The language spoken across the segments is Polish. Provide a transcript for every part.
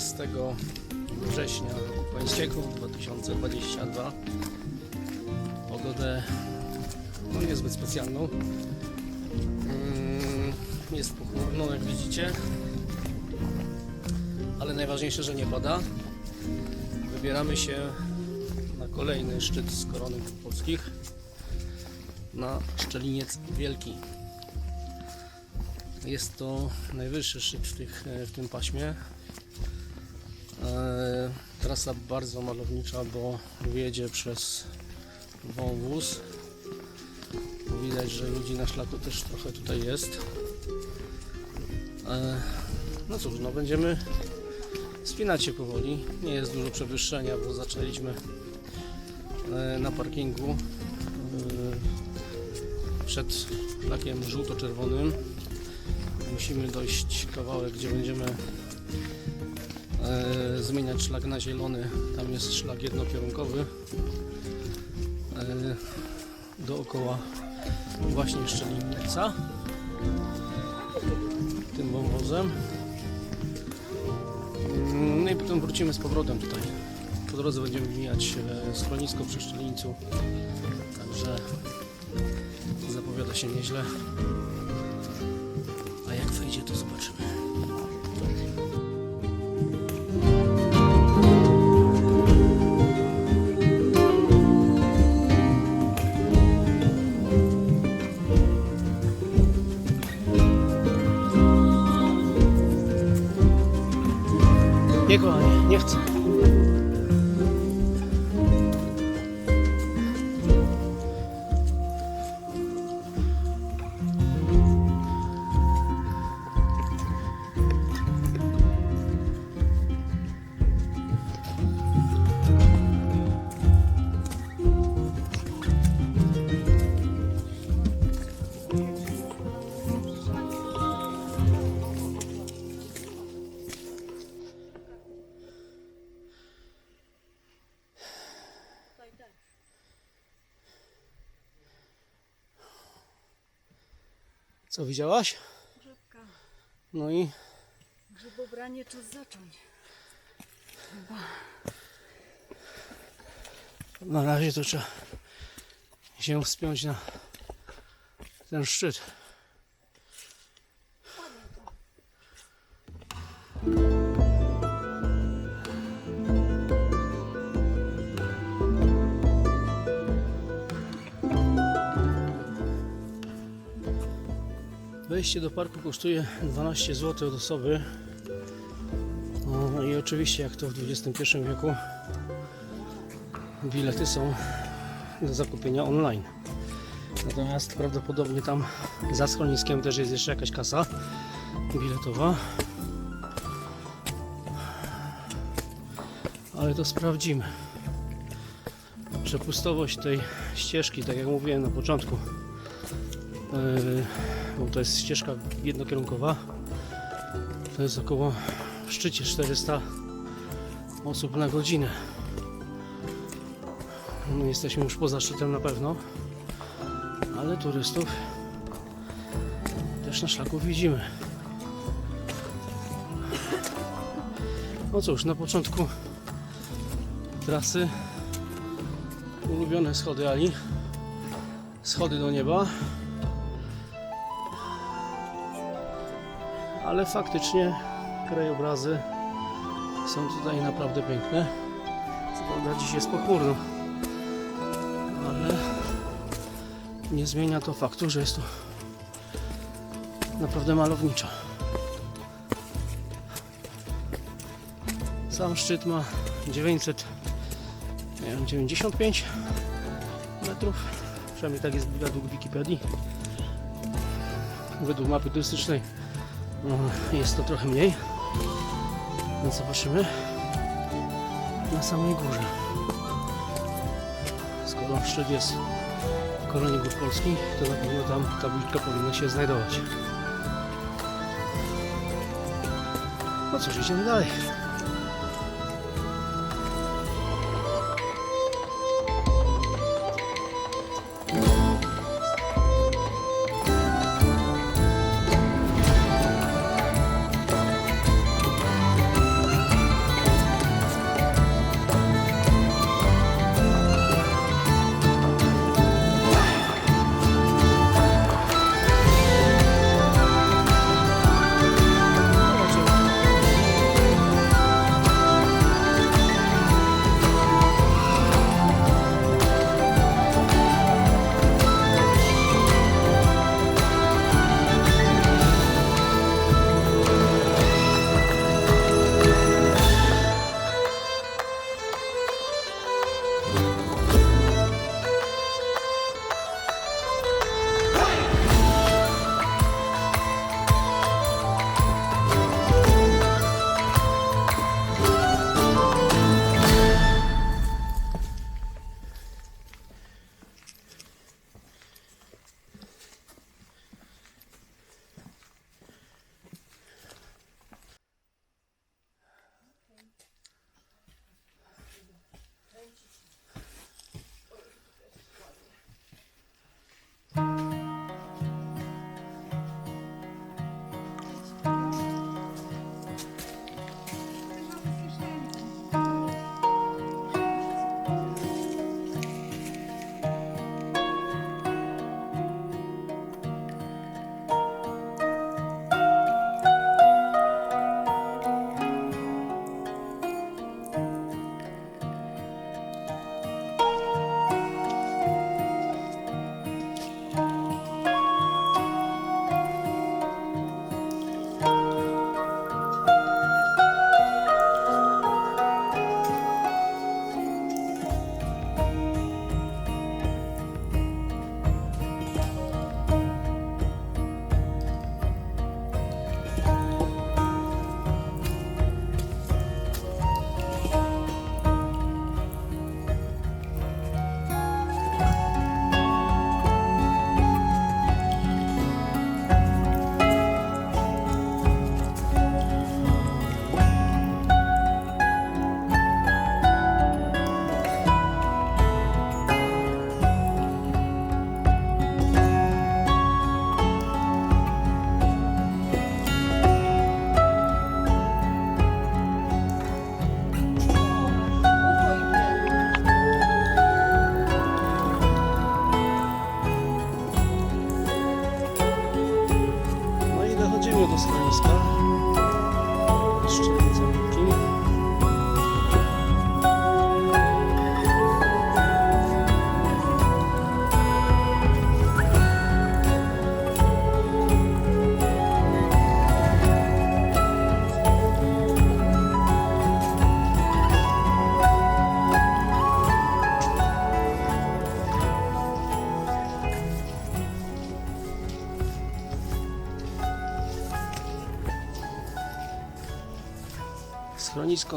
12 września roku pańskiego 2022. Pogodę no niezbyt specjalną. Mm, Jest pochmurno jak widzicie. Ale najważniejsze, że nie pada. Wybieramy się na kolejny szczyt z korony polskich na Szczeliniec Wielki. Jest to najwyższy szczyt w, tych, w tym paśmie. E, trasa bardzo malownicza, bo wiedzie przez wąwóz. Widać, że ludzi na szlaku też trochę tutaj jest. E, no cóż, no będziemy spinać się powoli. Nie jest dużo przewyższenia, bo zaczęliśmy e, na parkingu przed szlakiem żółto-czerwonym. Musimy dojść kawałek, gdzie będziemy e, zmieniać szlak na zielony. Tam jest szlak jednokierunkowy. E, dookoła właśnie Szczelinica tym wąwozem. Mm, No i potem wrócimy z powrotem tutaj. Po drodze będziemy mijać e, schronisko przy Szczelińcu. Także zapowiada się nieźle. нефть. Co widziałaś? Grzybka, No i grzybobranie czas zacząć. na razie to trzeba się wspiąć na ten szczyt. Wejście do parku kosztuje 12 zł od osoby. No i oczywiście, jak to w XXI wieku, bilety są do zakupienia online. Natomiast prawdopodobnie tam za schroniskiem też jest jeszcze jakaś kasa biletowa. Ale to sprawdzimy. Przepustowość tej ścieżki, tak jak mówiłem na początku, yy, to jest ścieżka jednokierunkowa, to jest około w szczycie 400 osób na godzinę. No, jesteśmy już poza szczytem na pewno, ale turystów też na szlaku widzimy. No cóż, na początku trasy ulubione schody Ali, schody do nieba, ale faktycznie krajobrazy są tutaj naprawdę piękne. Co prawda dziś jest pochmurno ale nie zmienia to faktu, że jest to naprawdę malowniczo. Sam szczyt ma 995 metrów, przynajmniej tak jest według Wikipedii. Według mapy turystycznej jest to trochę mniej, więc zobaczymy na samej górze skoro szczyt jest w koronie gór polskich, to na pewno tam tabliczka powinna się znajdować. No cóż, idziemy dalej.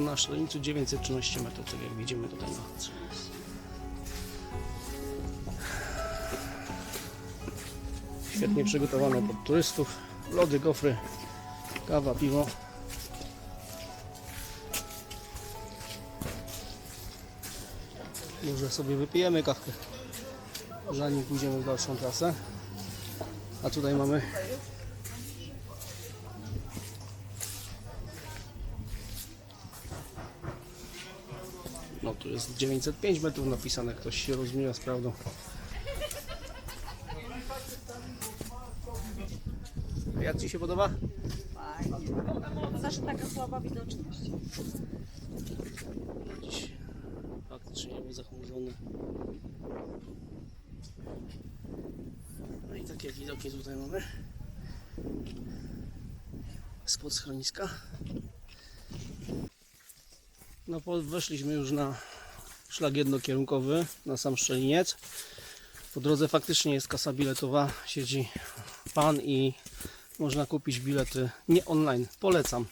Na szlenicu 913 metrów, tak jak widzimy tutaj na Świetnie przygotowane pod turystów. Lody, gofry, kawa, piwo. Może sobie wypijemy kawkę, zanim pójdziemy w dalszą trasę. A tutaj mamy jest 905 metrów napisane, ktoś się rozmija z prawdą. Jak Ci się podoba? Fajnie. Zawsze taka słaba widoczność. Dziś faktycznie niebo zachmurzone. No i takie widoki tutaj mamy. Spod schroniska. No weszliśmy już na szlak jednokierunkowy, na sam Szczeliniec. Po drodze faktycznie jest kasa biletowa, siedzi pan i można kupić bilety nie online. Polecam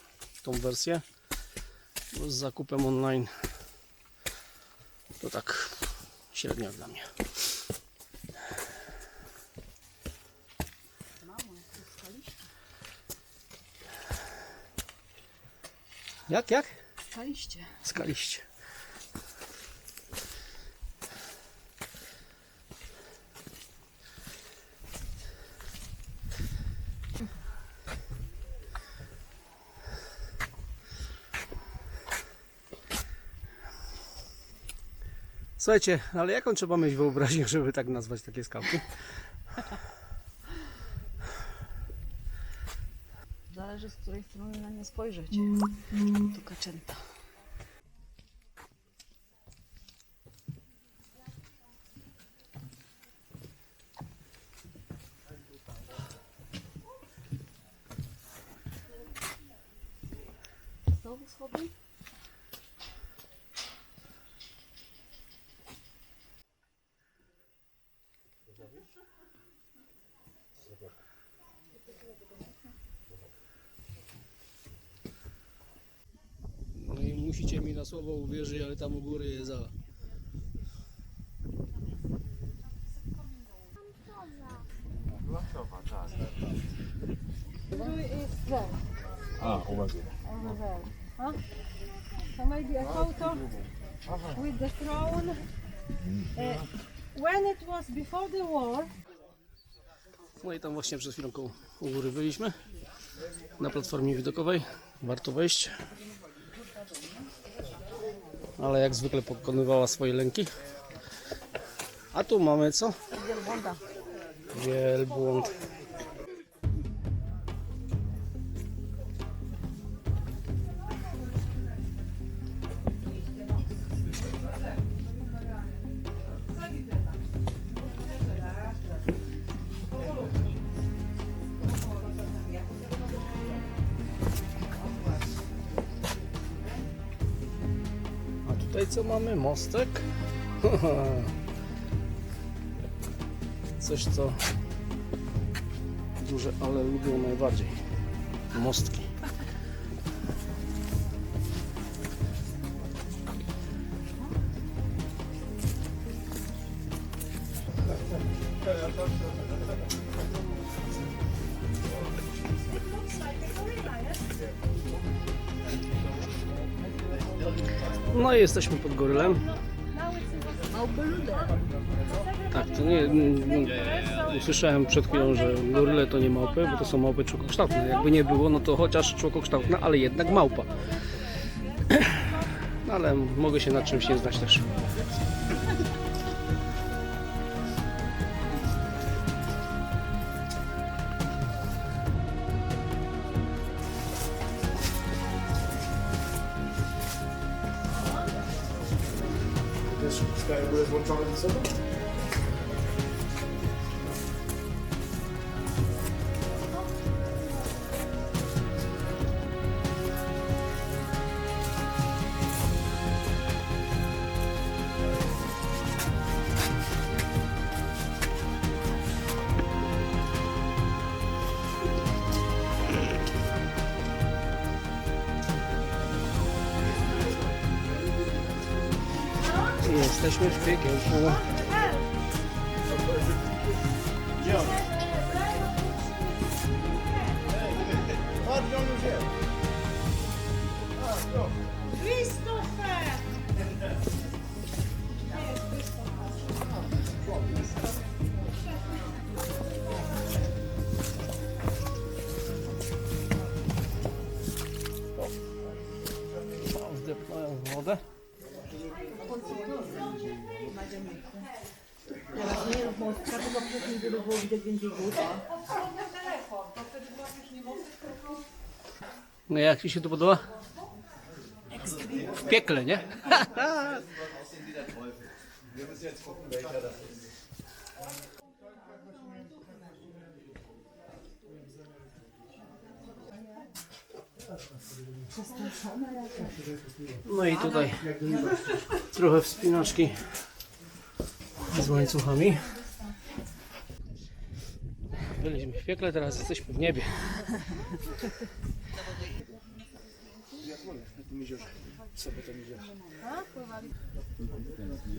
tą wersję. Z zakupem online to tak średnio dla mnie. Jak, jak? Skaliście. Skaliście. Słuchajcie, ale jaką trzeba mieć wyobraźnię, żeby tak nazwać takie skałki? Zależy z której strony na nie spojrzeć. Tu kaczęta. Znowu schody? No i musicie mi na słowo uwierzyć, ale tam u góry jest za. is there, A, there. Huh? So maybe a photo with the throne. Uh, when it was before the war, No i tam właśnie przed chwilą u góry byliśmy. Na platformie widokowej. Warto wejść. Ale jak zwykle pokonywała swoje lęki. A tu mamy co? Wielbłąda. Wielbłąd. Tutaj co mamy? Mostek? Coś co duże, ale lubią najbardziej. Mostki. No i jesteśmy pod gorylem. Tak, to nie, nie, Usłyszałem przed chwilą, że goryle to nie małpy, bo to są małpy członkokształtne. Jakby nie było, no to chociaż członkokształtne, ale jednak małpa. No ale mogę się na czymś nie znać też. this guy does what's on the server. Jesteśmy w piekiełku. Wdepnąłem No jak Ci się to podoba? W piekle, nie? No i tutaj trochę wspinaczki z łańcuchami. Byliśmy w piekle, teraz jesteśmy w niebie.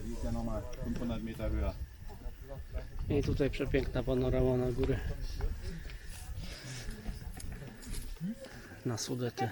Liegt ja nochmal 500 Meter höher. I tutaj przepiękna panorama na górę. Na Sudety.